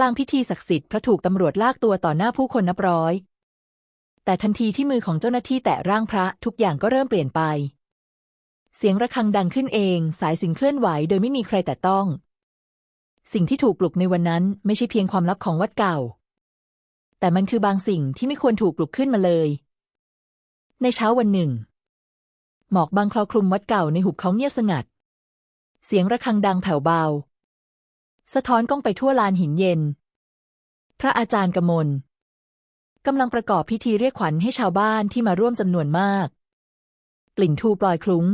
กลางพิธีศักดิ์สิทธิ์พระถูกตำรวจลากตัวต่อหน้าผู้คนนับร้อย แต่ทันทีที่มือของเจ้าหน้าที่แตะร่างพระทุกอย่างก็เริ่มเปลี่ยนไป เสียงระฆังดังขึ้นเอง สายสิญจนเคลื่อนไหวโดยไม่มีใครแตะต้อง สิ่งที่ถูกปลุกในวันนั้นไม่ใช่เพียงความลับของวัดเก่า แต่มันคือบางสิ่งที่ไม่ควรถูกปลุกขึ้นมาเลย ในเช้าวันหนึ่ง หมอกบางคลอคลุมวัดเก่าในหุบเขาเงียบสงัด เสียงระฆังดังแผ่วเบา สะท้อนก้องไปทั่วลานหินเย็น พระอาจารย์กมลกำลังประกอบพิธีเรียกขวัญให้ชาวบ้านที่มาร่วมจำนวนมาก กลิ่นทูปลอยคลุ้ง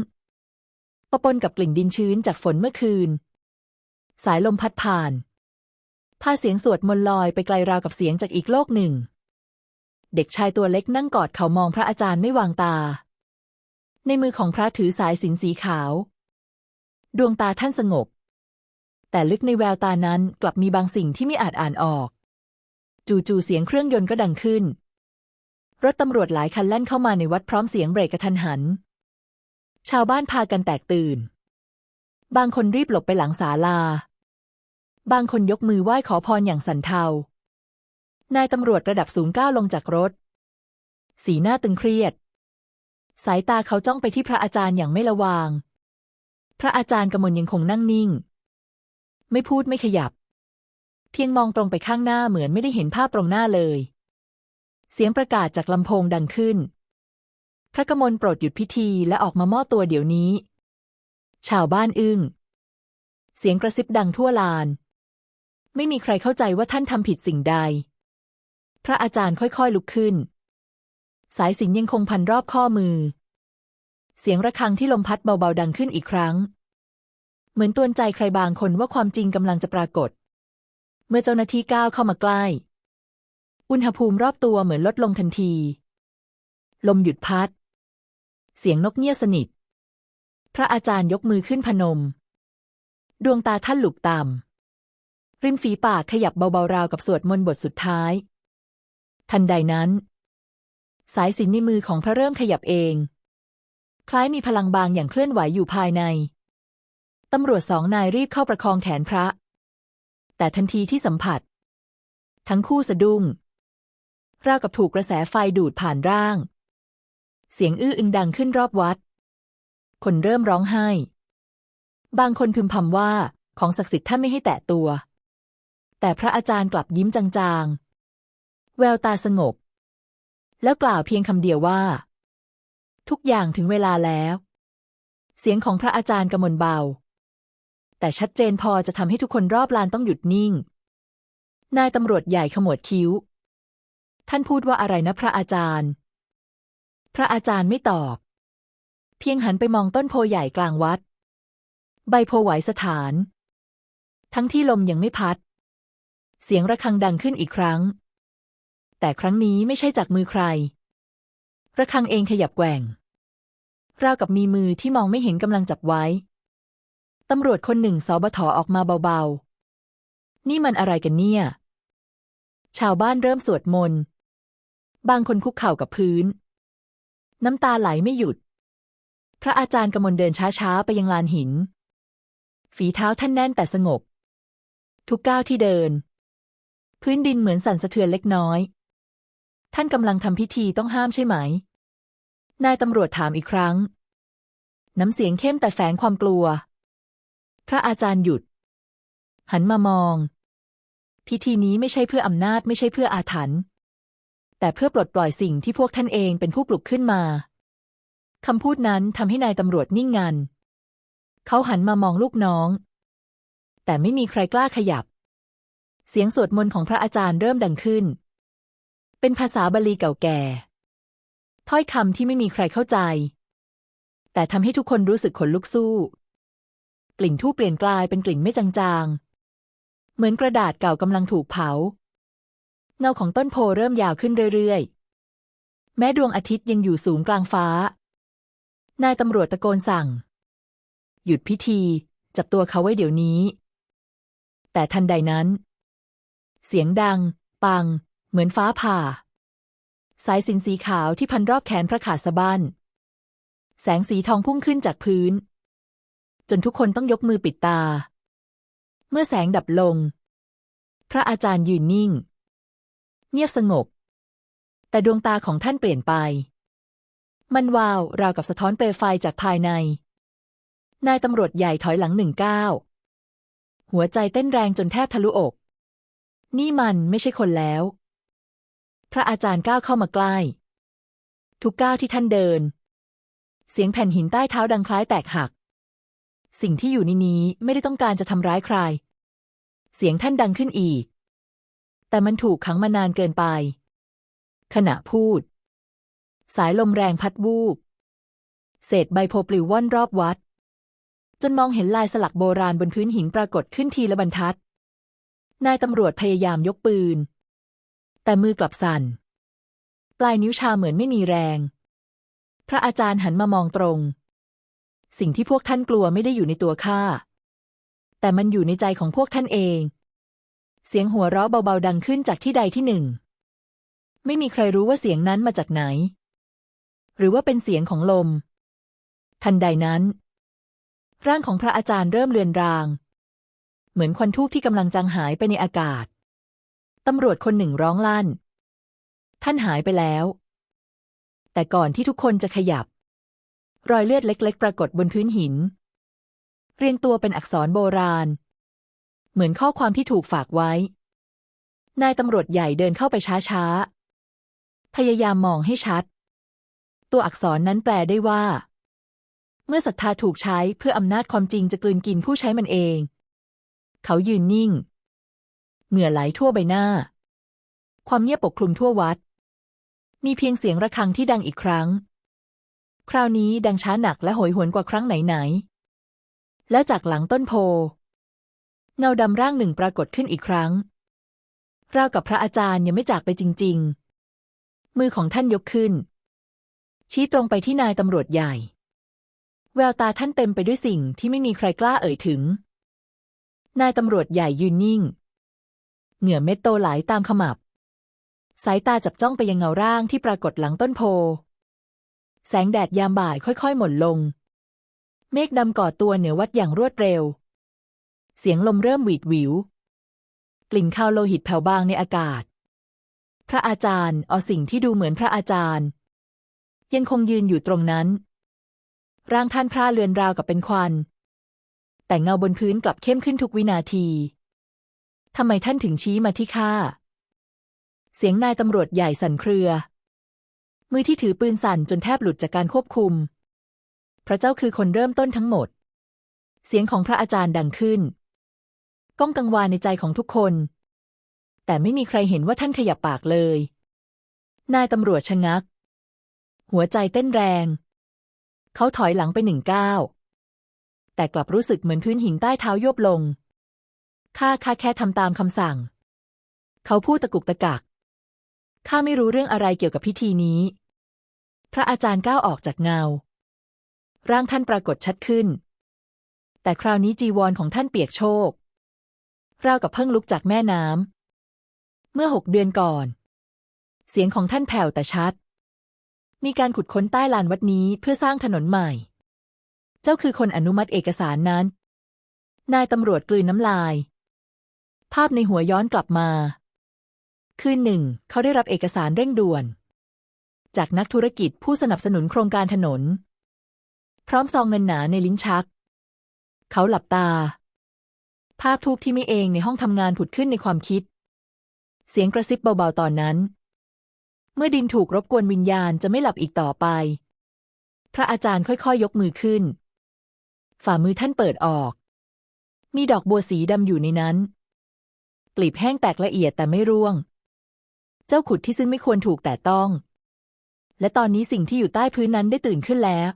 ปะปนกับกลิ่นดินชื้นจากฝนเมื่อคืน สายลมพัดผ่านพาเสียงสวดมนต์ลอยไปไกลราวกับเสียงจากอีกโลกหนึ่ง เด็กชายตัวเล็กนั่งกอดเขามองพระอาจารย์ไม่วางตา ในมือของพระถือสายสินสีขาว ดวงตาท่านสงบ แต่ลึกในแววตานั้นกลับมีบางสิ่งที่ไม่อาจอ่านออก จู่ๆเสียงเครื่องยนต์ก็ดังขึ้น รถตำรวจหลายคันแล่นเข้ามาในวัดพร้อมเสียงเบรกกระทันหัน ชาวบ้านพากันแตกตื่น บางคนรีบหลบไปหลังศาลา บางคนยกมือไหว้ขอพรอย่างสันเทานายตำรวจระดับสูงก้าวลงจากรถ สีหน้าตึงเครียด สายตาเขาจ้องไปที่พระอาจารย์อย่างไม่ละวาง พระอาจารย์กำมลยังคงนั่งนิ่ง ไม่พูดไม่ขยับ เพียงมองตรงไปข้างหน้าเหมือนไม่ได้เห็นภาพตรงหน้าเลย เสียงประกาศจากลำโพงดังขึ้น พระกมลโปรดหยุดพิธีและออกมามอบตัวเดี๋ยวนี้ ชาวบ้านอึง้ง เสียงกระซิบดังทั่วลาน ไม่มีใครเข้าใจว่าท่านทำผิดสิ่งใด พระอาจารย์ค่อยๆลุกขึ้น สายสิญจนยังคงพันรอบข้อมือ เสียงระฆังที่ลมพัดเบาๆดังขึ้นอีกครั้ง เหมือนตวนใจใครบางคนว่าความจริงกำลังจะปรากฏ เมื่อเจ้าหน้าที่ก้าวเข้ามาใกล้ อุณหภูมิรอบตัวเหมือนลดลงทันที ลมหยุดพัด เสียงนกเงียบสนิท พระอาจารย์ยกมือขึ้นพนม ดวงตาท่านหลุบต่ำริมฝีปากขยับเบาๆราวกับสวดมนต์บทสุดท้าย ทันใดนั้น สายสินในมือของพระเริ่มขยับเอง คล้ายมีพลังบางอย่างเคลื่อนไหวอยู่ภายใน ตำรวจสองนายรีบเข้าประคองแขนพระ แต่ทันทีที่สัมผัส ทั้งคู่สะดุ้งราวกับถูกกระแสไฟดูดผ่านร่าง เสียงอื้ออึงดังขึ้นรอบวัด คนเริ่มร้องไห้ บางคนพึมพำว่าของศักดิ์สิทธิ์ท่านไม่ให้แตะตัว แต่พระอาจารย์กลับยิ้มจางๆ แววตาสงบ แล้วกล่าวเพียงคำเดียวว่า ทุกอย่างถึงเวลาแล้ว เสียงของพระอาจารย์กำมลเบา แต่ชัดเจนพอจะทำให้ทุกคนรอบลานต้องหยุดนิ่ง นายตำรวจใหญ่ขมวดคิ้ว ท่านพูดว่าอะไรนะพระอาจารย์ พระอาจารย์ไม่ตอบ เพียงหันไปมองต้นโพใหญ่กลางวัด ใบโพไหวสถาน ทั้งที่ลมยังไม่พัด เสียงระฆังดังขึ้นอีกครั้ง แต่ครั้งนี้ไม่ใช่จากมือใคร ระฆังเองขยับแกว่งราวกับมีมือที่มองไม่เห็นกำลังจับไว้ ตำรวจคนหนึ่งสอบถอออกมาเบาๆ นี่มันอะไรกันเนี่ย ชาวบ้านเริ่มสวดมนต์ บางคนคุกเข่ากับพื้น น้ำตาไหลไม่หยุด พระอาจารย์กมลเดินช้าๆ ไปยังลานหิน ฝีเท้าท่านแน่นแต่สงบ ทุกก้าวที่เดิน พื้นดินเหมือนสั่นสะเทือนเล็กน้อย ท่านกำลังทำพิธีต้องห้ามใช่ไหม นายตำรวจถามอีกครั้ง น้ำเสียงเข้มแต่แฝงความกลัว พระอาจารย์หยุด หันมามอง พิธีนี้ไม่ใช่เพื่ออำนาจไม่ใช่เพื่ออาถรรพ์แต่เพื่อปลดปล่อยสิ่งที่พวกท่านเองเป็นผู้ปลุกขึ้นมาคำพูดนั้นทำให้นายตำรวจนิ่งงัน เขาหันมามองลูกน้อง แต่ไม่มีใครกล้าขยับ เสียงสวดมนต์ของพระอาจารย์เริ่มดังขึ้น เป็นภาษาบาลีเก่าแก่ ถ้อยคำที่ไม่มีใครเข้าใจ แต่ทำให้ทุกคนรู้สึกขนลุกสู้ กลิ่นทูบเปลี่ยนกลายเป็นกลิ่นไม่จางๆ เหมือนกระดาษเก่ากำลังถูกเผา เงาของต้นโพเริ่มยาวขึ้นเรื่อยๆ แม้ดวงอาทิตย์ยังอยู่สูงกลางฟ้า นายตำรวจตะโกนสั่ง หยุดพิธี จับตัวเขาไว้เดี๋ยวนี้ แต่ทันใดนั้น เสียงดัง ปัง เหมือนฟ้าผ่า สายสินสีขาวที่พันรอบแขนพระขาสะบั้นแสงสีทองพุ่งขึ้นจากพื้น จนทุกคนต้องยกมือปิดตา เมื่อแสงดับลง พระอาจารย์ยืนนิ่ง เงียบสงบ แต่ดวงตาของท่านเปลี่ยนไป มันวาวราวกับสะท้อนเปลวไฟจากภายใน นายตำรวจใหญ่ถอยหลังหนึ่งก้าวหัวใจเต้นแรงจนแทบทะลุอก นี่มันไม่ใช่คนแล้ว พระอาจารย์ก้าวเข้ามาใกล้ ทุกก้าวที่ท่านเดิน เสียงแผ่นหินใต้เท้าดังคล้ายแตกหัก สิ่งที่อยู่ในนี้ไม่ได้ต้องการจะทำร้ายใคร เสียงท่านดังขึ้นอีก แต่มันถูกขังมานานเกินไป ขณะพูด สายลมแรงพัดวูบ เศษใบโพปลิวว่อนรอบวัด จนมองเห็นลายสลักโบราณบนพื้นหินปรากฏขึ้นทีละบรรทัด นายตำรวจพยายามยกปืน แต่มือกลับสั่น ปลายนิ้วชาเหมือนไม่มีแรง พระอาจารย์หันมามองตรง สิ่งที่พวกท่านกลัวไม่ได้อยู่ในตัวข้า แต่มันอยู่ในใจของพวกท่านเอง เสียงหัวเราะเบาๆดังขึ้นจากที่ใดที่หนึ่ง ไม่มีใครรู้ว่าเสียงนั้นมาจากไหน หรือว่าเป็นเสียงของลม ทันใดนั้น ร่างของพระอาจารย์เริ่มเลือนราง เหมือนควันทูบที่กำลังจางหายไปในอากาศ ตำรวจคนหนึ่งร้องลั่น ท่านหายไปแล้ว แต่ก่อนที่ทุกคนจะขยับ รอยเลือดเล็ก ๆ ปรากฏบนพื้นหิน เรียงตัวเป็นอักษรโบราณ เหมือนข้อความที่ถูกฝากไว้ นายตำรวจใหญ่เดินเข้าไปช้าๆ พยายามมองให้ชัด ตัวอักษรนั้นแปลได้ว่า เมื่อศรัทธาถูกใช้เพื่ออำนาจความจริงจะกลืนกินผู้ใช้มันเอง เขายืนนิ่ง เหงื่อไหลทั่วใบหน้า ความเงียบปกคลุมทั่ววัด มีเพียงเสียงระฆังที่ดังอีกครั้ง คราวนี้ดังช้าหนักและโหยหวนกว่าครั้งไหนๆ แล้วจากหลังต้นโพ เงาดำร่างหนึ่งปรากฏขึ้นอีกครั้ง ราวกับพระอาจารย์ยังไม่จากไปจริง ๆ มือของท่านยกขึ้น ชี้ตรงไปที่นายตำรวจใหญ่ แววตาท่านเต็มไปด้วยสิ่งที่ไม่มีใครกล้าเอ่ยถึง นายตำรวจใหญ่ยืนนิ่ง เหงื่อเม็ดโตไหลตามขมับ สายตาจับจ้องไปยังเงาร่างที่ปรากฏหลังต้นโพ แสงแดดยามบ่ายค่อยๆ หม่นลง เมฆดำก่อตัวเหนือวัดอย่างรวดเร็ว เสียงลมเริ่มหวีดหวิว กลิ่นข้าวโลหิตแผ่วบางในอากาศ พระอาจารย์เอาสิ่งที่ดูเหมือนพระอาจารย์ ยังคงยืนอยู่ตรงนั้น ร่างท่านพร่าเลือนราวกับเป็นควัน แต่เงาบนพื้นกลับเข้มขึ้นทุกวินาทีทำไมท่านถึงชี้มาที่ข้า เสียงนายตำรวจใหญ่สั่นเครือ มือที่ถือปืนสั่นจนแทบหลุดจากการควบคุม พระเจ้าคือคนเริ่มต้นทั้งหมด เสียงของพระอาจารย์ดังขึ้น ก้องกังวานในใจของทุกคน แต่ไม่มีใครเห็นว่าท่านขยับปากเลย นายตำรวจชะงัก หัวใจเต้นแรง เขาถอยหลังไปหนึ่งก้าวแต่กลับรู้สึกเหมือนพื้นหินใต้เท้าโยบลง ข้าข้าแค่ทำตามคำสั่ง เขาพูดตะกุกตะกัก ข้าไม่รู้เรื่องอะไรเกี่ยวกับพิธีนี้ พระอาจารย์ก้าวออกจากเงา ร่างท่านปรากฏชัดขึ้น แต่คราวนี้จีวรของท่านเปียกโชกราวกับเพิ่งลุกจากแม่น้ำ เมื่อหกเดือนก่อน เสียงของท่านแผ่วแต่ชัด มีการขุดค้นใต้ลานวัดนี้เพื่อสร้างถนนใหม่ เจ้าคือคนอนุมัติเอกสารนั้น นายตำรวจกลืนน้ำลาย ภาพในหัวย้อนกลับมา คืนหนึ่ง เขาได้รับเอกสารเร่งด่วน จากนักธุรกิจผู้สนับสนุนโครงการถนน พร้อมซองเงินหนาในลิ้นชัก เขาหลับตา ภาพทูบที่ไม่เองในห้องทำงานผุดขึ้นในความคิด เสียงกระซิบเบาๆตอนนั้น เมื่อดินถูกรบกวนวิญญาณจะไม่หลับอีกต่อไป พระอาจารย์ค่อยๆยยกมือขึ้น ฝ่ามือท่านเปิดออก มีดอกบัวสีดำอยู่ในนั้นกลีบแห้งแตกละเอียดแต่ไม่ร่วง เจ้าขุดที่ซึ่งไม่ควรถูกแต่ต้อง และตอนนี้สิ่งที่อยู่ใต้พื้นนั้นได้ตื่นขึ้นแล้ว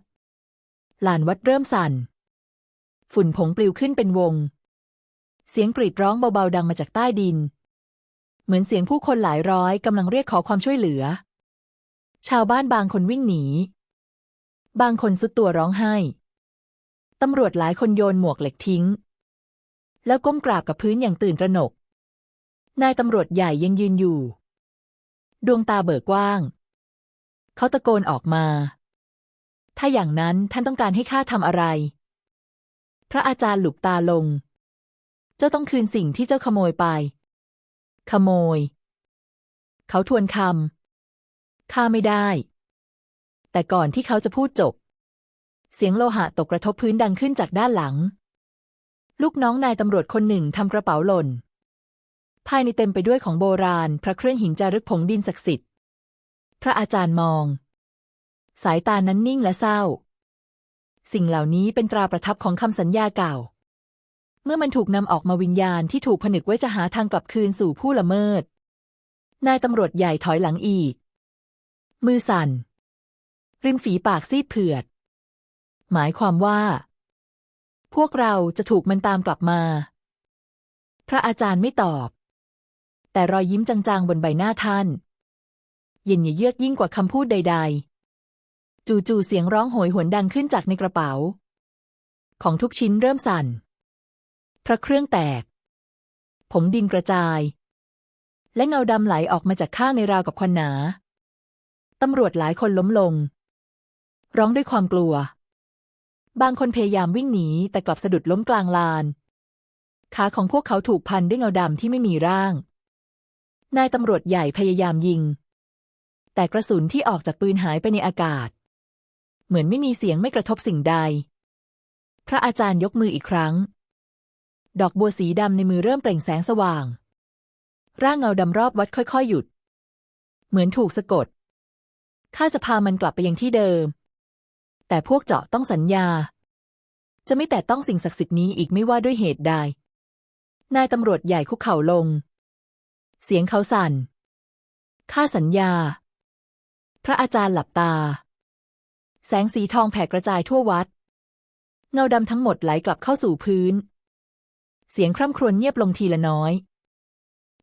ลานวัดเริ่มสั่น ฝุ่นผงปลิวขึ้นเป็นวง เสียงกรีดร้องเบาๆดังมาจากใต้ดิน เหมือนเสียงผู้คนหลายร้อยกำลังเรียกขอความช่วยเหลือ ชาวบ้านบางคนวิ่งหนี บางคนสุดตัวร้องไห้ ตำรวจหลายคนโยนหมวกเหล็กทิ้ง แล้วก้มกราบกับพื้นอย่างตื่นตระหนก นายตำรวจใหญ่ยังยืนอยู่ ดวงตาเบิกกว้าง เขาตะโกนออกมา ถ้าอย่างนั้นท่านต้องการให้ข้าทำอะไร พระอาจารย์หลุบตาลง เจ้าต้องคืนสิ่งที่เจ้าขโมยไป ขโมย เขาทวนคำข้าไม่ได้ แต่ก่อนที่เขาจะพูดจบ เสียงโลหะตกกระทบพื้นดังขึ้นจากด้านหลัง ลูกน้องนายตำรวจคนหนึ่งทำกระเป๋าหล่นภายในเต็มไปด้วยของโบราณ พระเครื่องหินจารึกผงดินศักดิ์สิทธิ์ พระอาจารย์มอง สายตานั้นนิ่งและเศร้า สิ่งเหล่านี้เป็นตราประทับของคำสัญญาเก่า เมื่อมันถูกนำออกมาวิญญาณที่ถูกผนึกไว้จะหาทางกลับคืนสู่ผู้ละเมิด นายตำรวจใหญ่ถอยหลังอีก มือสั่น ริมฝีปากซีดเผือด หมายความว่า พวกเราจะถูกมันตามกลับมา พระอาจารย์ไม่ตอบ แต่รอยยิ้มจางๆบนใบหน้าท่าน เย็นเยือกยิ่งกว่าคำพูดใด ๆ จู่ๆเสียงร้องโหยหวนดังขึ้นจากในกระเป๋า ของทุกชิ้นเริ่มสั่น พระเครื่องแตกผงดินกระจาย และเงาดำไหลออกมาจากข้างในราวกับควันหนา ตำรวจหลายคนล้มลง ร้องด้วยความกลัว บางคนพยายามวิ่งหนีแต่กลับสะดุดล้มกลางลาน ขาของพวกเขาถูกพันด้วยเงาดำที่ไม่มีร่าง นายตำรวจใหญ่พยายามยิง แต่กระสุนที่ออกจากปืนหายไปในอากาศ เหมือนไม่มีเสียงไม่กระทบสิ่งใด พระอาจารย์ยกมืออีกครั้ง ดอกบัวสีดำในมือเริ่มเปล่งแสงสว่าง ร่างเงาดำรอบวัดค่อยๆหยุด เหมือนถูกสะกดข้าจะพามันกลับไปยังที่เดิม แต่พวกเจาะต้องสัญญา จะไม่แต่ต้องสิ่งศักดิ์สิทธิ์นี้อีกไม่ว่าด้วยเหตุใด นายตำรวจใหญ่คุกเข่าลง เสียงเขาสั่น ข้าสัญญา ระอาจารย์หลับตา แสงสีทองแผ่กระจายทั่ววัด เงาดำทั้งหมดไหลกลับเข้าสู่พื้น เสียงคร่ำครวญเงียบลงทีละน้อย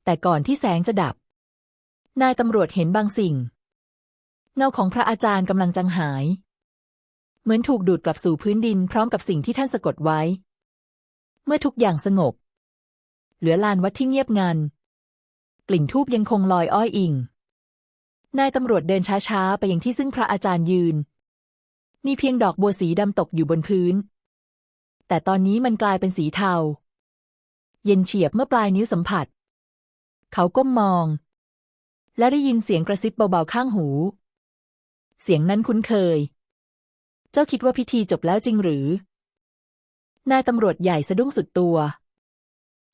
แต่ก่อนที่แสงจะดับ นายตำรวจเห็นบางสิ่ง เงาของพระอาจารย์กำลังจางหาย เหมือนถูกดูดกลับสู่พื้นดินพร้อมกับสิ่งที่ท่านสะกดไว้ เมื่อทุกอย่างสงบ เหลือลานวัดที่เงียบงัน กลิ่นทูบยังคงลอยอ้อยอิง นายตำรวจเดินช้าๆ ไปยังที่ซึ่งพระอาจารย์ยืน มีเพียงดอกบัวสีดำตกอยู่บนพื้น แต่ตอนนี้มันกลายเป็นสีเทา เย็นเฉียบเมื่อปลายนิ้วสัมผัส เขาก้มมอง และได้ยินเสียงกระซิบเบาๆข้างหู เสียงนั้นคุ้นเคย เจ้าคิดว่าพิธีจบแล้วจริงหรือ นายตำรวจใหญ่สะดุ้งสุดตัว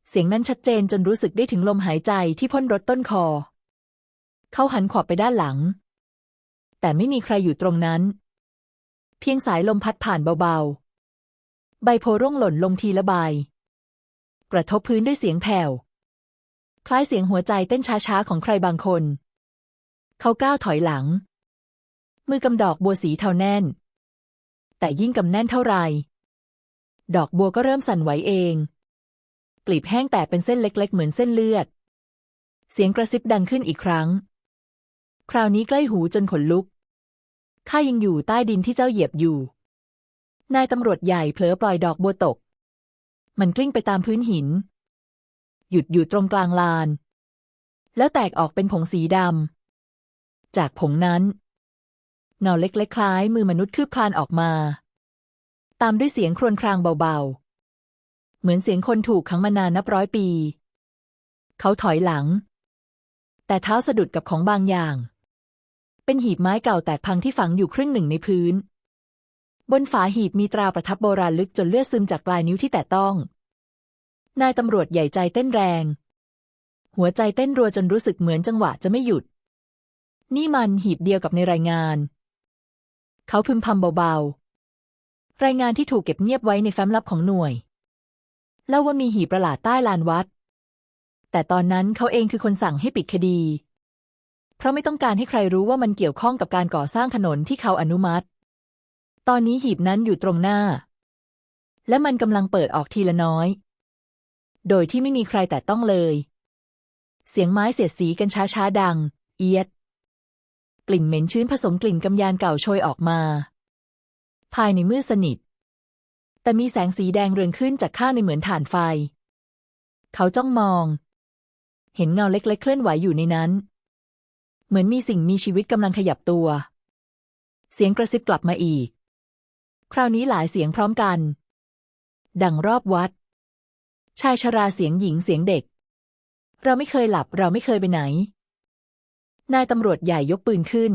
เสียงนั้นชัดเจนจนรู้สึกได้ถึงลมหายใจที่พ่นรถต้นคอ เขาหันขวบไปด้านหลัง แต่ไม่มีใครอยู่ตรงนั้น เพียงสายลมพัดผ่านเบาๆ ใบโพร่วงหล่นลงทีละใบ กระทบพื้นด้วยเสียงแผ่ว คล้ายเสียงหัวใจเต้นช้าๆ ของใครบางคน เขาก้าวถอยหลัง มือกำดอกบัวสีเทาแน่น แต่ยิ่งกำแน่นเท่าไหร่ดอกบัวก็เริ่มสั่นไหวเอง กลีบแห้งแต่เป็นเส้นเล็กๆ เหมือนเส้นเลือด เสียงกระซิบดังขึ้นอีกครั้ง คราวนี้ใกล้หูจนขนลุก ข้ายังอยู่ใต้ดินที่เจ้าเหยียบอยู่ นายตำรวจใหญ่เผลอปล่อยดอกบัวตก มันกลิ้งไปตามพื้นหิน หยุดอยู่ตรงกลางลาน แล้วแตกออกเป็นผงสีดำ จากผงนั้นเงาเล็กๆคล้ายมือมนุษย์คืบคลานออกมา ตามด้วยเสียงครวญครางเบาๆ เหมือนเสียงคนถูกขังมานานนับร้อยปี เขาถอยหลัง แต่เท้าสะดุดกับของบางอย่าง เป็นหีบไม้เก่าแตกพังที่ฝังอยู่ครึ่งหนึ่งในพื้น บนฝาหีบมีตราประทับโบราณลึกจนเลือดซึมจากปลายนิ้วที่แตะต้อง นายตำรวจใหญ่ใจเต้นแรง หัวใจเต้นรัวจนรู้สึกเหมือนจังหวะจะไม่หยุด นี่มันหีบเดียวกับในรายงาน เขาพึมพำเบาๆ รายงานที่ถูกเก็บเงียบไว้ในแฟ้มลับของหน่วยเล่าว่ามีหีบประหลาดใต้ลานวัด แต่ตอนนั้นเขาเองคือคนสั่งให้ปิดคดี เพราะไม่ต้องการให้ใครรู้ว่ามันเกี่ยวข้องกับการก่อสร้างถนนที่เขาอนุมัติ ตอนนี้หีบนั้นอยู่ตรงหน้า และมันกำลังเปิดออกทีละน้อย โดยที่ไม่มีใครแต่ต้องเลย เสียงไม้เสียดสีกันช้าๆดัง เอียด กลิ่นเหม็นชื้นผสมกลิ่นกำยานเก่าโชยออกมา ภายในมืดสนิท แต่มีแสงสีแดงเรืองขึ้นจากข้างในเหมือนถ่านไฟ เขาจ้องมอง เห็นเงาเล็กๆเคลื่อนไหวอยู่ในนั้น เหมือนมีสิ่งมีชีวิตกำลังขยับตัว เสียงกระซิบกลับมาอีก คราวนี้หลายเสียงพร้อมกัน ดังรอบวัด ชายชราเสียงหญิงเสียงเด็ก เราไม่เคยหลับเราไม่เคยไปไหน นายตำรวจใหญ่ยกปืนขึ้น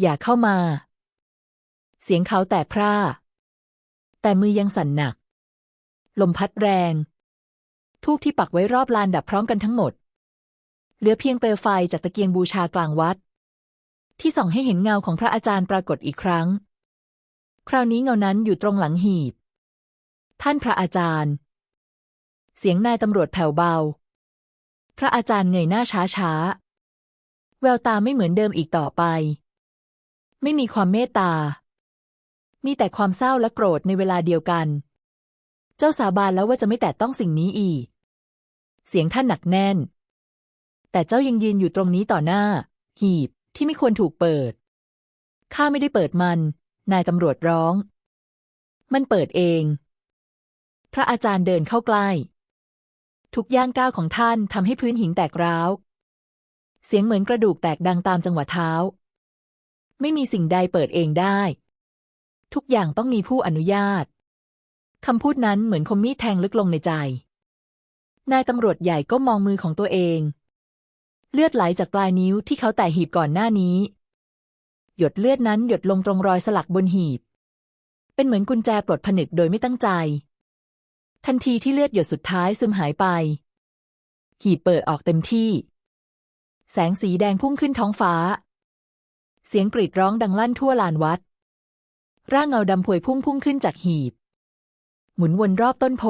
อย่าเข้ามา เสียงเขาแตกพร่า แต่มือยังสั่นหนัก ลมพัดแรง ทูบที่ปักไว้รอบลานดับพร้อมกันทั้งหมด เหลือเพียงเปลวไฟจากตะเกียงบูชากลางวัด ที่ส่องให้เห็นเงาของพระอาจารย์ปรากฏอีกครั้ง คราวนี้เงานั้นอยู่ตรงหลังหีบ ท่านพระอาจารย์ เสียงนายตำรวจแผ่วเบา พระอาจารย์เงยหน้าช้าช้าแววตาไม่เหมือนเดิมอีกต่อไป ไม่มีความเมตตา มีแต่ความเศร้าและโกรธในเวลาเดียวกัน เจ้าสาบานแล้วว่าจะไม่แตะต้องสิ่งนี้อีก เสียงท่านหนักแน่น แต่เจ้ายังยืนอยู่ตรงนี้ต่อหน้า หีบที่ไม่ควรถูกเปิด ข้าไม่ได้เปิดมัน นายตำรวจร้อง มันเปิดเอง พระอาจารย์เดินเข้าใกล้ ทุกย่างก้าวของท่านทำให้พื้นหินแตกร้าว เสียงเหมือนกระดูกแตกดังตามจังหวะเท้า ไม่มีสิ่งใดเปิดเองได้ ทุกอย่างต้องมีผู้อนุญาตคำพูดนั้นเหมือนคมมีดแทงลึกลงในใจ นายตำรวจใหญ่ก็มองมือของตัวเอง เลือดไหลจากปลายนิ้วที่เขาแตะหีบก่อนหน้านี้ หยดเลือดนั้นหยดลงตรงรอยสลักบนหีบ เป็นเหมือนกุญแจปลดผนึกโดยไม่ตั้งใจ ทันทีที่เลือดหยดสุดท้ายซึมหายไป หีบเปิดออกเต็มที่ แสงสีแดงพุ่งขึ้นท้องฟ้า เสียงกรีดร้องดังลั่นทั่วลานวัด ร่างเงาดำพวยพุ่งพุ่งขึ้นจากหีบ หมุนวนรอบต้นโพ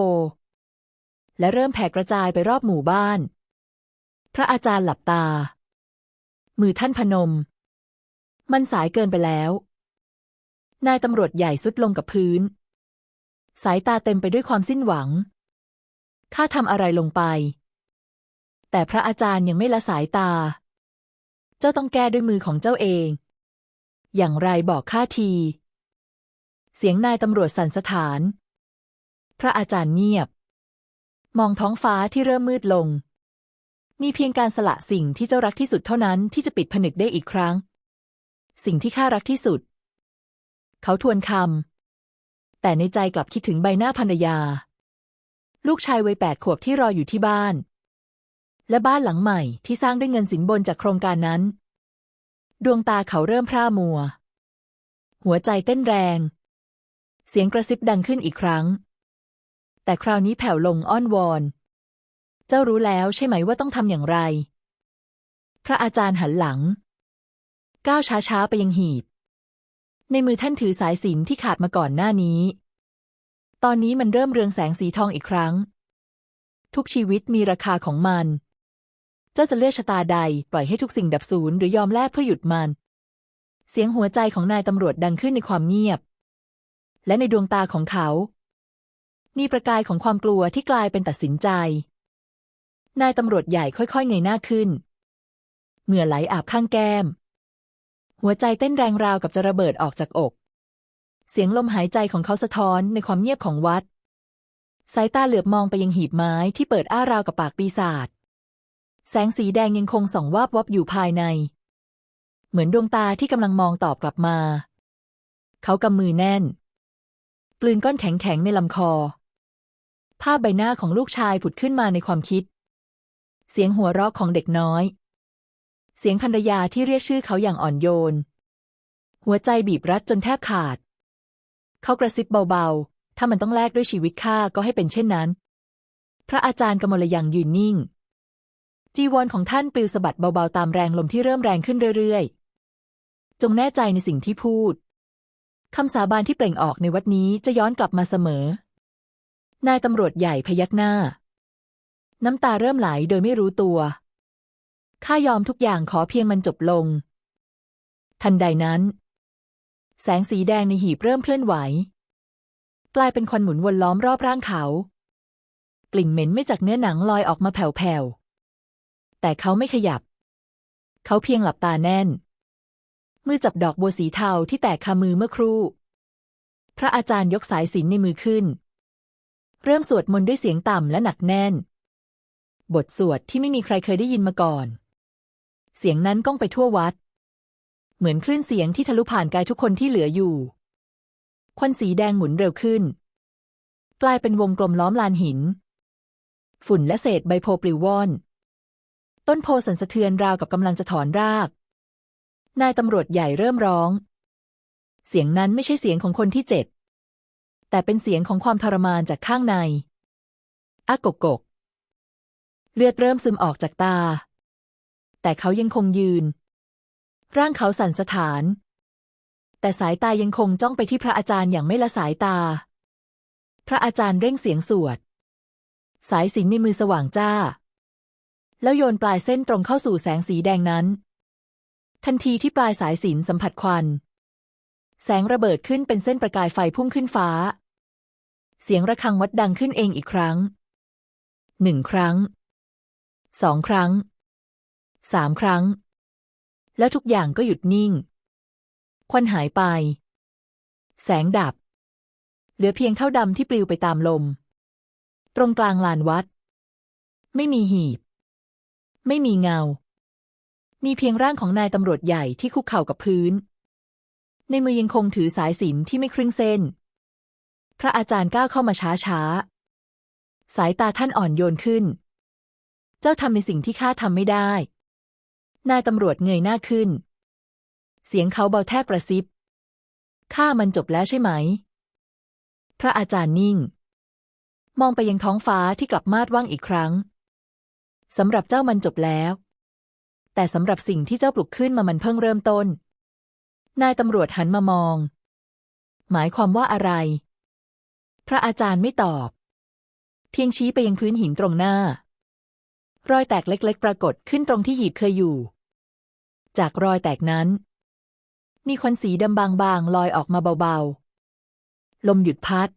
และเริ่มแผ่กระจายไปรอบหมู่บ้าน ระอาจารย์หลับตา มือท่านพนม มันสายเกินไปแล้ว นายตำรวจใหญ่สุดลงกับพื้น สายตาเต็มไปด้วยความสิ้นหวัง ข้าทำอะไรลงไป แต่พระอาจารย์ยังไม่ละสายตา เจ้าต้องแก้ด้วยมือของเจ้าเอง อย่างไรบอกข้าที เสียงนายตำรวจสั่นสถาน พระอาจารย์เงียบ มองท้องฟ้าที่เริ่มมืดลง มีเพียงการสละสิ่งที่เจ้ารักที่สุดเท่านั้นที่จะปิดผนึกได้อีกครั้ง สิ่งที่ข้ารักที่สุด เขาทวนคำแต่ในใจกลับคิดถึงใบหน้าภรรยา ลูกชายวัยแปดขวบที่รออยู่ที่บ้าน และบ้านหลังใหม่ที่สร้างด้วยเงินสินบนจากโครงการนั้น ดวงตาเขาเริ่มพร่ามัว หัวใจเต้นแรง เสียงกระซิบดังขึ้นอีกครั้ง แต่คราวนี้แผ่วลงอ้อนวอน เจ้ารู้แล้วใช่ไหมว่าต้องทำอย่างไร พระอาจารย์หันหลัง ก้าวช้าๆไปยังหีบ ในมือท่านถือสายสิญจนที่ขาดมาก่อนหน้านี้ ตอนนี้มันเริ่มเรืองแสงสีทองอีกครั้ง ทุกชีวิตมีราคาของมัน เจ้าจะเลือกชะตาใด ปล่อยให้ทุกสิ่งดับสูญหรือยอมแลกเพื่อหยุดมัน เสียงหัวใจของนายตำรวจดังขึ้นในความเงียบ และในดวงตาของเขามีประกายของความกลัวที่กลายเป็นตัดสินใจ นายตำรวจใหญ่ค่อยๆเงยหน้าขึ้น เหงื่อไหลอาบข้างแก้ม หัวใจเต้นแรงราวกับจะระเบิดออกจากอก เสียงลมหายใจของเขาสะท้อนในความเงียบของวัด สายตาเหลือบมองไปยังหีบไม้ที่เปิดอ้าราวกับปากปีศาจ แสงสีแดงยังคงส่องวาบวับอยู่ภายใน เหมือนดวงตาที่กำลังมองตอบกลับมา เขากำมือแน่น กลืนก้อนแข็งๆในลำคอภาพใบหน้าของลูกชายผุดขึ้นมาในความคิด เสียงหัวเราะของเด็กน้อย เสียงภรรยาที่เรียกชื่อเขาอย่างอ่อนโยน หัวใจบีบรัดจนแทบขาด เขากระซิบเบาๆ ถ้ามันต้องแลกด้วยชีวิตข้าก็ให้เป็นเช่นนั้น พระอาจารย์กมลยังยืนนิ่ง จีวรของท่านปลิวสะบัดเบาๆตามแรงลมที่เริ่มแรงขึ้นเรื่อยๆ จงแน่ใจในสิ่งที่พูดคำสาบานที่เปล่งออกในวัดนี้จะย้อนกลับมาเสมอ นายตำรวจใหญ่พยักหน้า น้ำตาเริ่มไหลโดยไม่รู้ตัว ข้ายอมทุกอย่างขอเพียงมันจบลง ทันใดนั้น แสงสีแดงในหีบเริ่มเคลื่อนไหว กลายเป็นควันหมุนวนล้อมรอบร่างเขา กลิ่นเหม็นไม่จากเนื้อหนังลอยออกมาแผ่วๆ แต่เขาไม่ขยับ เขาเพียงหลับตาแน่น มือจับดอกบัวสีเทาที่แตกคามือเมื่อครู่ พระอาจารย์ยกสายสิญจนในมือขึ้น เริ่มสวดมนต์ด้วยเสียงต่ำและหนักแน่น บทสวดที่ไม่มีใครเคยได้ยินมาก่อน เสียงนั้นก้องไปทั่ววัด เหมือนคลื่นเสียงที่ทะลุผ่านกายทุกคนที่เหลืออยู่ ควันสีแดงหมุนเร็วขึ้น กลายเป็นวงกลมล้อมลานหิน ฝุ่นและเศษใบโพปลิวว่อน ต้นโพสันสะเทือนราวกับกำลังจะถอนราก นายตำรวจใหญ่เริ่มร้อง เสียงนั้นไม่ใช่เสียงของคนที่เจ็บแต่เป็นเสียงของความทรมานจากข้างในอากกกก เลือดเริ่มซึมออกจากตา แต่เขายังคงยืน ร่างเขาสั่นสะท้าน แต่สายตายังคงจ้องไปที่พระอาจารย์อย่างไม่ละสายตา พระอาจารย์เร่งเสียงสวด สายสิญจนในมือสว่างจ้า แล้วโยนปลายเส้นตรงเข้าสู่แสงสีแดงนั้น ทันทีที่ปลายสายสิญจนสัมผัสควัน แสงระเบิดขึ้นเป็นเส้นประกายไฟพุ่งขึ้นฟ้า เสียงระฆังวัดดังขึ้นเองอีกครั้งหนึ่งครั้ง สองครั้งสามครั้ง แล้วทุกอย่างก็หยุดนิ่ง ควันหายไป แสงดับ เหลือเพียงเท่าดำที่ปลิวไปตามลม ตรงกลางลานวัด ไม่มีหีบ ไม่มีเงา มีเพียงร่างของนายตำรวจใหญ่ที่คุกเข่ากับพื้น ในมือยังคงถือสายสิญจนที่ไม่ครึ่งเส้น พระอาจารย์ก้าวเข้ามาช้าช้าสายตาท่านอ่อนโยนขึ้น เจ้าทำในสิ่งที่ข้าทำไม่ได้ นายตำรวจเงยหน้าขึ้น เสียงเขาเบาแทบกระซิบ ข้ามันจบแล้วใช่ไหม พระอาจารย์นิ่ง มองไปยังท้องฟ้าที่กลับมาดว่างอีกครั้ง สำหรับเจ้ามันจบแล้ว แต่สำหรับสิ่งที่เจ้าปลุกขึ้นมามันเพิ่งเริ่มต้น นายตำรวจหันมามอง หมายความว่าอะไร พระอาจารย์ไม่ตอบ เพียงชี้ไปยังพื้นหินตรงหน้า รอยแตกเล็กๆ ปรากฏขึ้นตรงที่หีบเคยอยู่ จากรอยแตกนั้น มีควันสีดำบางๆ ลอยออกมาเบาๆ ลมหยุดพัด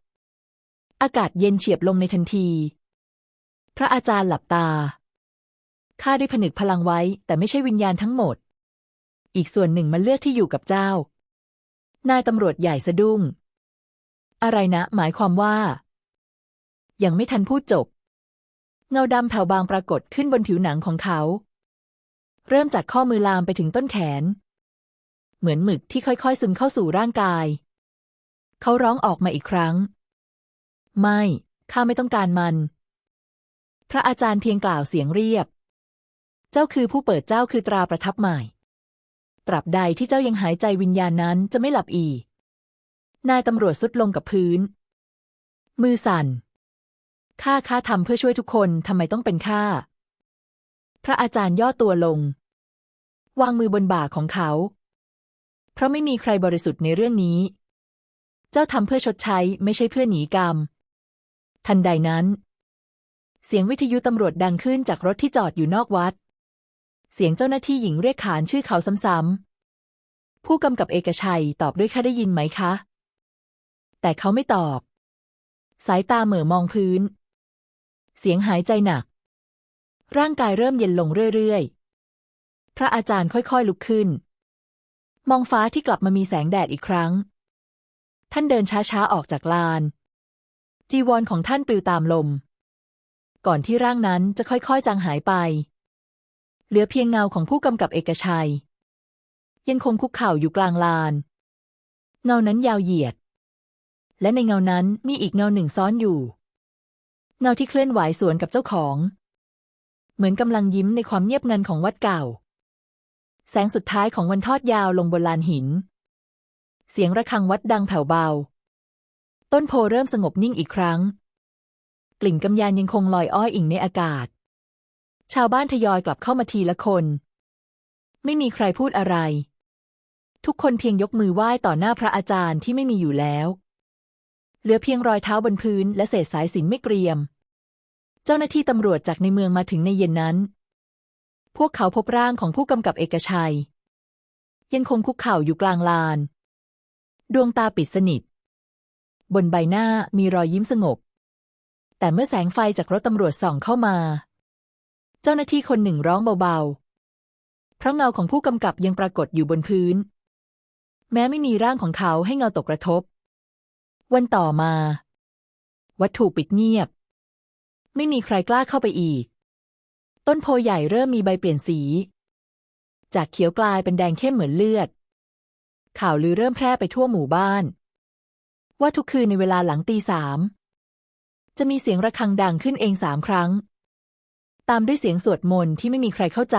อากาศเย็นเฉียบลงในทันที พระอาจารย์หลับตา ข้าได้ผนึกพลังไว้ แต่ไม่ใช่วิญญาณทั้งหมด อีกส่วนหนึ่งมันเลือกที่อยู่กับเจ้า นายตำรวจใหญ่สะดุ้ง อะไรนะ หมายความว่า ยังไม่ทันพูดจบ เงาดำแผ่วบางปรากฏขึ้นบนผิวหนังของเขา เริ่มจากข้อมือลามไปถึงต้นแขน เหมือนหมึกที่ค่อยๆ ซึมเข้าสู่ร่างกาย เขาร้องออกมาอีกครั้ง ไม่ ข้าไม่ต้องการมัน พระอาจารย์เพียงกล่าวเสียงเรียบ เจ้าคือผู้เปิดเจ้าคือตราประทับใหม่ ตราบใดที่เจ้ายังหายใจวิญญาณนั้นจะไม่หลับอีกนายตำรวจสุดลงกับพื้น มือสั่น ข้าข้าทำเพื่อช่วยทุกคนทำไมต้องเป็นข้า พระอาจารย์ย่อตัวลง วางมือบนบ่าของเขา เพราะไม่มีใครบริสุทธิ์ในเรื่องนี้ เจ้าทำเพื่อชดใช้ไม่ใช่เพื่อหนีกรรม ทันใดนั้น เสียงวิทยุตำรวจดังขึ้นจากรถที่จอดอยู่นอกวัด เสียงเจ้าหน้าที่หญิงเรียกขานชื่อเขาซ้ำๆ ผู้กำกับเอกชัยตอบด้วยข้าได้ยินไหมคะ แต่เขาไม่ตอบ สายตาเหม่อมองพื้น เสียงหายใจหนัก ร่างกายเริ่มเย็นลงเรื่อยๆ พระอาจารย์ค่อยๆ ลุกขึ้น มองฟ้าที่กลับมามีแสงแดดอีกครั้ง ท่านเดินช้าๆ ออกจากลาน จีวรของท่านปลิวตามลม ก่อนที่ร่างนั้นจะค่อยๆ จางหายไป เหลือเพียงเงาของผู้กำกับเอกชัย ยังคงคุกเข่าอยู่กลางลาน เงานั้นยาวเหยียด และในเงานั้นมีอีกเงาหนึ่งซ้อนอยู่ เงาที่เคลื่อนไหวสวนกับเจ้าของ เหมือนกำลังยิ้มในความเงียบงันของวัดเก่า แสงสุดท้ายของวันทอดยาวลงบนลานหิน เสียงระฆังวัดดังแผ่วเบา ต้นโพเริ่มสงบนิ่งอีกครั้ง กลิ่นกำยานยังคงลอยอ้อยอิงในอากาศ ชาวบ้านทยอยกลับเข้ามาทีละคน ไม่มีใครพูดอะไร ทุกคนเพียงยกมือไหว้ต่อหน้าพระอาจารย์ที่ไม่มีอยู่แล้ว เหลือเพียงรอยเท้าบนพื้นและเศษสายสินไม่เกรียม เจ้าหน้าที่ตำรวจจากในเมืองมาถึงในเย็นนั้น พวกเขาพบร่างของผู้กำกับเอกชัย ยังคงคุกเข่าอยู่กลางลาน ดวงตาปิดสนิท บนใบหน้ามีรอยยิ้มสงบ แต่เมื่อแสงไฟจากรถตำรวจส่องเข้ามา เจ้าหน้าที่คนหนึ่งร้องเบาๆ เพราะเงาของผู้กำกับยังปรากฏอยู่บนพื้น แม้ไม่มีร่างของเขาให้เงาตกกระทบ วันต่อมา วัตถุปิดเงียบ ไม่มีใครกล้าเข้าไปอีก ต้นโพใหญ่เริ่มมีใบเปลี่ยนสี จากเขียวกลายเป็นแดงเข้มเหมือนเลือด ข่าวลือเริ่มแพร่ไปทั่วหมู่บ้าน ว่าทุกคืนในเวลาหลังตีสามจะมีเสียงระฆังดังขึ้นเองสามครั้ง ตามด้วยเสียงสวดมนต์ที่ไม่มีใครเข้าใจ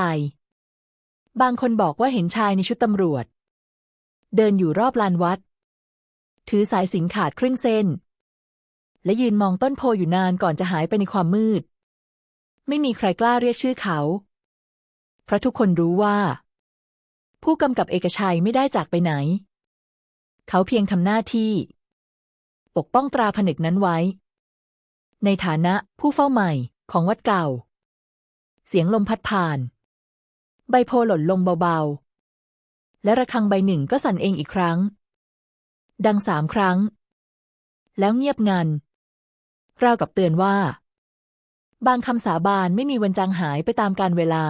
บางคนบอกว่าเห็นชายในชุดตำรวจ เดินอยู่รอบลานวัด ถือสายสินขาดครึ่งเส้น และยืนมองต้นโพอยู่นานก่อนจะหายไปในความมืด ไม่มีใครกล้าเรียกชื่อเขา เพราะทุกคนรู้ว่า ผู้กำกับเอกชัยไม่ได้จากไปไหน เขาเพียงทำหน้าที่ ปกป้องตราผนึกนั้นไว้ ในฐานะผู้เฝ้าใหม่ของวัดเก่า เสียงลมพัดผ่าน ใบโพหล่นลงเบาๆ และระฆังใบหนึ่งก็สั่นเองอีกครั้ง ดังสามครั้ง แล้วเงียบงันราวกับเตือนว่า บางคำสาบานไม่มีวันจางหายไปตามกาลเวลา